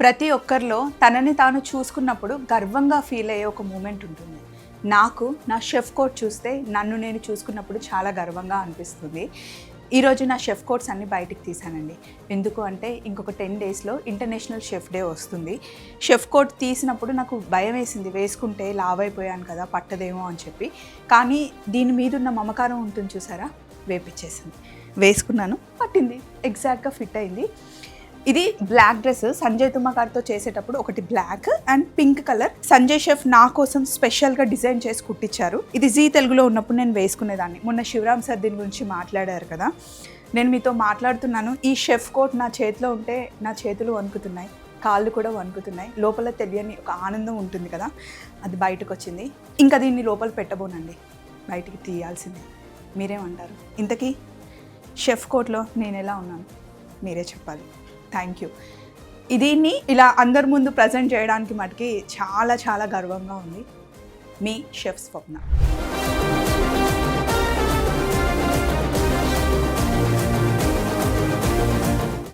ప్రతి ఒక్కరిలో తనని తాను చూసుకున్నప్పుడు గర్వంగా ఫీల్ అయ్యే ఒక మూమెంట్ ఉంటుంది. నాకు నా షెఫ్ కోట్ చూస్తే నన్ను నేను చూసుకున్నప్పుడు చాలా గర్వంగా అనిపిస్తుంది. ఈరోజు నా షెఫ్ కోట్స్ అన్ని బయటికి తీసానండి ఎందుకు అంటే ఇంకొక టెన్ డేస్లో ఇంటర్నేషనల్ షెఫ్ డే వస్తుంది. షెఫ్ కోట్ తీసినప్పుడు నాకు భయం వేసింది. వేసుకుంటే లావ్ అయిపోయాను కదా పట్టదేమో అని చెప్పి. కానీ దీని మీద ఉన్న మమకారం ఉంటుంది చూసారా? వేపించేసింది వేసుకున్నాను పట్టింది. ఎగ్జాక్ట్గా ఫిట్ అయింది. ఇది బ్లాక్ డ్రెస్. సంజయ్ తుమ్మ గారితో చేసేటప్పుడు ఒకటి black and pink colour. Sanjay chef నా కోసం స్పెషల్గా డిజైన్ చేసి కుట్టించారు. ఇది జీ తెలుగులో ఉన్నప్పుడు నేను వేసుకునేదాన్ని. మొన్న శివరామ్ సార్ దీని గురించి మాట్లాడారు కదా. నేను మీతో మాట్లాడుతున్నాను. ఈ షెఫ్ కోట్ నా చేతిలో ఉంటే నా చేతులు వణుకుతున్నాయి. కాళ్ళు కూడా వణుకుతున్నాయి. లోపల తెలియని ఒక ఆనందం ఉంటుంది కదా. అది బయటకు వచ్చింది ఇంకా దీన్ని లోపల పెట్టబోనండి. బయటికి తీయాల్సిందే. మీరేమంటారు? ఇంతకీ షెఫ్ కోట్లో నేను ఎలా ఉన్నాను? మీరే చెప్పాలి. థ్యాంక్ యూ దీన్ని ఇలా అందరి ముందు ప్రజెంట్ చేయడానికి మటుకి చాలా చాలా గర్వంగా ఉంది. మీ షెఫ్ స్వప్న